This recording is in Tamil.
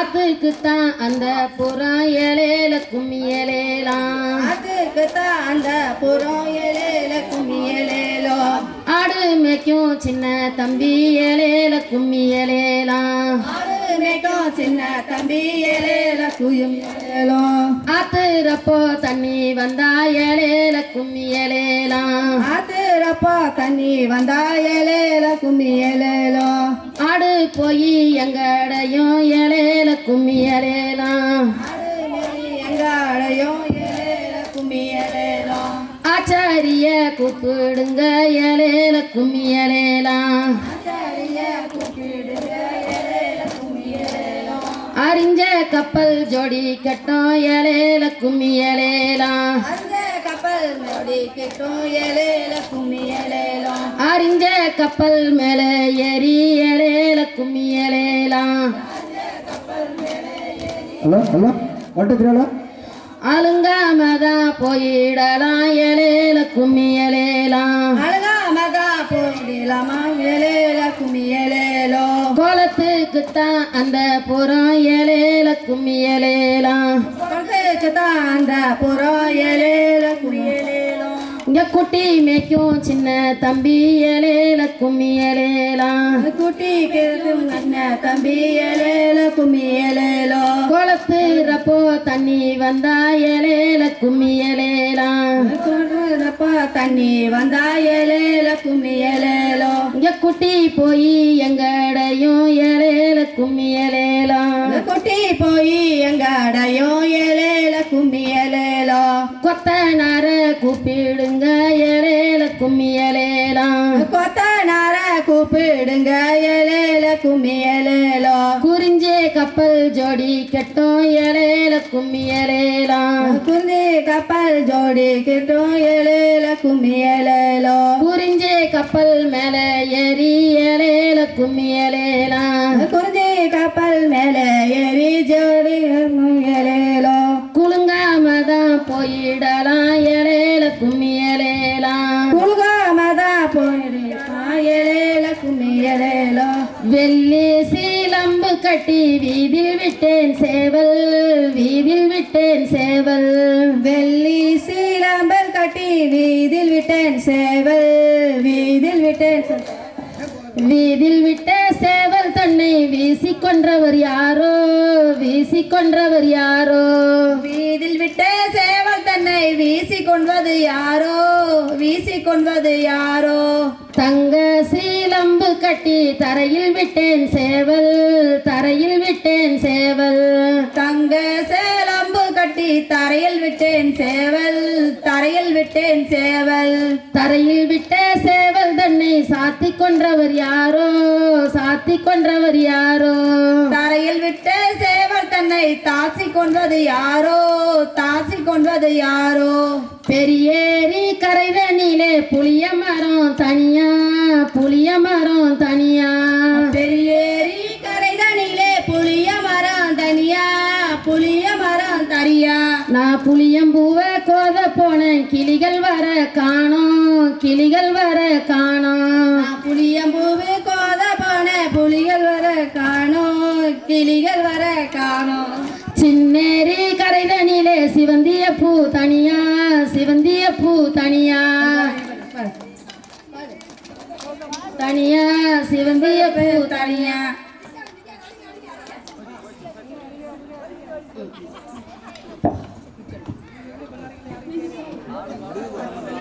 ஆத்துக்குத்தான் அந்த புறம் ஏலேல கும்மி ஏலேலாம் அதுக்கு தான் அந்த புறம் எலேல கும்மி எலேலோ ஆடு மேய்க்கும் சின்ன தம்பி ஏலேல கும்மி ஏலேலாம் ஆடு மேய்க்கும் சின்ன தம்பி எலேல குயும் எலேலோ ஆத்துறப்போ தண்ணி வந்தா ஏலேல கும்மி ஏலேலாம் ஆத்துறப்போ தண்ணி வந்தா எலேல கும்மி எலேலோ ஆடு போய் எங்கடையும் ஏலேல ஆச்சாரிய கூப்பிடுங்க ஏலேல கும்மி ஏலேலாம் அறிஞ்ச கப்பல் ஜோடி கட்டம் ஏலேல கும்மி கப்பல் கும்மி அறிஞ்ச கப்பல் மேல ஏறி ஏலேல கும்மி hello hello one two three hello அழுங்காமதான் போயிடலாம் ஏலேல கும்மி ஏலேலாம் அழகாமதான் போயிடலாமா எலேல கும்மி எலேலோ கோலத்துக்குத்தான் அந்த புறம் ஏலேல கும்மி ஏலேலாம் கொள்கைக்கு தான் அந்த புறம் எலேல எலேலோ இங்க குட்டி மேய்க்கும் சின்ன தம்பி ஏலேல கும்மி ஏலேலாம். குட்டி கிருக்கும் அண்ணன் தம்பி எலேல கும்மி எலேலோ கோலத்துறப்போ தண்ணி வந்தா ஏலேல கும்மி ஏலேலாம். சொல்றப்ப தண்ணி வந்தா எலேல கும்மி எலேலோ இங்க குட்டி போய் எங்கடையும் ஏலேல கும்மி ஏலேலாம். குட்டி போய் எங்க அடையும் எலேல கும்மி எலேலோ கொத்தனார கூப்பிடுங்க ஏலேல கும்மி ஏலேலாம் கொத்த நார கூப்பிடுங்க எலேல கும்மி எலேலோ குறிஞ்சே கப்பல் ஜோடி கட்டும் ஏலேல கும்மி ஏலேலாம் குந்தி கப்பல் ஜோடி கிட்டும் எலேல கும்மி எலேலோ குறிஞ்சே கப்பல் மேல ஏறி ஏலேல கும்மி ஏலேலாம் குருதி கப்பல் மேலே ஏறி ஜோடி எலேலோ குலுங்காம தான் போயிடலாம். எலேல வெள்ளி சீலம்பு கட்டி வீதில் விட்டேன் சேவல் வீதில் விட்டேன் சேவல். வெள்ளி சீலம்பல் கட்டி வீதில் விட்டேன் சேவல் வீதில் விட்டேன் வீதில் விட்ட சேவல் தன்னை வீசிக்கொன்றவர் யாரோ? வீசிக்கொன்றவர் யாரோ? வீதில் விட்ட தன்னை வீசி கொள்வது யாரோ? வீசி கொள்வது யாரோ? தங்க சீலம்பு கட்டி தரையில் விட்டேன் சேவல் தரையில் விட்டேன் சேவல். தங்க சேலம்பு கட்டி தரையில் விட்டேன் சேவல் தரையில் விட்டேன் சேவல். தரையில் விட்ட சேவல் தன்னை சாத்தி கொன்றவர் யாரோ? சாத்தி கொன்றவர் யாரோ? தரையில் விட்ட சேவல் தன்னை தாசி கொன்றது யாரோ? தாசி கொன்றது யாரோ? பெரியேரி கரைதனிலே புளிய மரம் தனியா? புளிய மரம் தனியா? பெரியேரி கரைதனிலே புளிய மரம் தனியா? புளிய மரம் தனியா நான் புளியம்பூவை கோத போனேன் கிளிகள் வர காணோம் கிளிகள் வர காணோம். நான் கோத போனேன் புலிகள் வர காணோம். கிளிகள் வர காணோம். சின்னேரி கரைதனிலே சிவந்திய பூ தனியா சிவந்திய பூ தனியா. தனியா சிவந்திய பூ தனியா.